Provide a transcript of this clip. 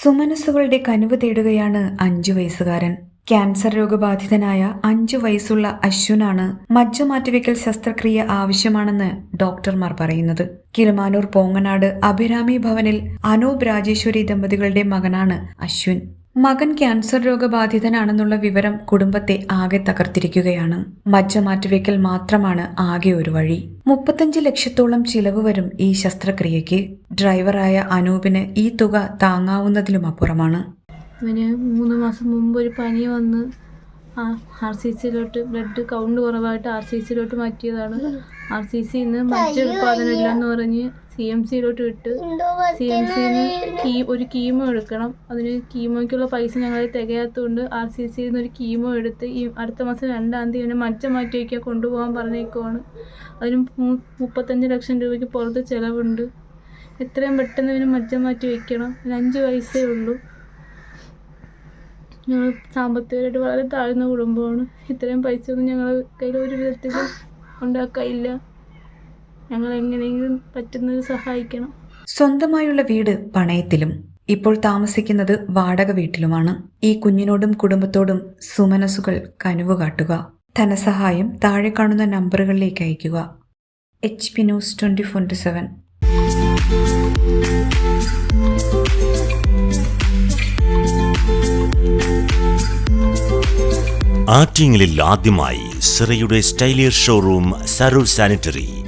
സുമനസ്സുകളുടെ കനിവ് തേടുകയാണ് അഞ്ചു വയസ്സുകാരൻ. ക്യാൻസർ രോഗബാധിതനായ അഞ്ചു വയസ്സുള്ള അശ്വിനാണ് മജ്ജ മാറ്റിവെക്കൽ ശസ്ത്രക്രിയ ആവശ്യമാണെന്ന് ഡോക്ടർമാർ പറയുന്നത്. കിളിമാനൂർ പോങ്ങനാട് അഭിരാമി ഭവനിൽ അനൂപ് രാജേശ്വരി ദമ്പതികളുടെ മകനാണ് അശ്വിൻ. മകൻ ക്യാൻസർ രോഗബാധിതനാണെന്നുള്ള വിവരം കുടുംബത്തെ ആകെ തകർത്തിരിക്കുകയാണ്. മജ്ജ മാറ്റിവെക്കൽ മാത്രമാണ് ആകെ ഒരു വഴി. മുപ്പത്തഞ്ച് ലക്ഷത്തോളം ചിലവ് വരും ഈ ശസ്ത്രക്രിയയ്ക്ക്. ഡ്രൈവറായ അനൂപിന് ഈ തുക താങ്ങാവുന്നതിലും അപ്പുറമാണ്. അവന് മൂന്ന് മാസം മുമ്പ് ഒരു പനി വന്ന് ആർ സി സിയിലോട്ട് ബ്ലഡ് കൗണ്ട് കുറവായിട്ട് ആർ സി സിയിലോട്ട് മാറ്റിയതാണ്. ആർ സി സി ഇന്ന് മജ്ജ പറഞ്ഞ് സി എം സിയിലോട്ട് വിട്ട് സി എം സിന്ന് കീ ഒരു കീമോ എടുക്കണം. അതിന് കീമോയ്ക്കുള്ള പൈസ ഞങ്ങൾ തികയാത്തതുകൊണ്ട് ആർ സി സിയിൽ നിന്ന് ഒരു കീമോ എടുത്ത് ഈ അടുത്ത മാസം രണ്ടാം തീയതി മജ്ജ മാറ്റി വയ്ക്കുക കൊണ്ടുപോകാൻ പറഞ്ഞേക്കുവാണ്. അതിന് മുപ്പത്തഞ്ച് ലക്ഷം രൂപയ്ക്ക് പുറത്ത് ചിലവുണ്ട്. എത്രയും പെട്ടെന്ന് ഇവന് മജ്ജ മാറ്റി വയ്ക്കണം അതിന് അഞ്ച് വയസ്സേ ഉള്ളൂ. ഞങ്ങൾ സാമ്പത്തികമായിട്ട് വളരെ താഴ്ന്ന കുടുംബമാണ്. ഇത്രയും പൈസ ഒന്നും ഞങ്ങൾ കയ്യിൽ ഒരു വിധത്തിലും ഉണ്ടാക്കാനില്ല. ഞങ്ങൾ എങ്ങനെയെങ്കിലും പറ്റുന്നത് സഹായിക്കണം. സ്വന്തമായുള്ള വീട് പണയത്തിലും. ഇപ്പോൾ താമസിക്കുന്നത് വാടക വീട്ടിലുമാണ്. ഈ കുഞ്ഞിനോടും കുടുംബത്തോടും സുമനസുകൾ കനുവ് കാട്ടുക. ധനസഹായം താഴെ കാണുന്ന നമ്പറുകളിലേക്ക് അയക്കുക H P news twenty four seven ആറ്റിങ്ങലിൽ ആദ്യമായി സിറയുടെ സ്റ്റൈലിയർ ഷോറൂം സരൂർ സാനിറ്ററി.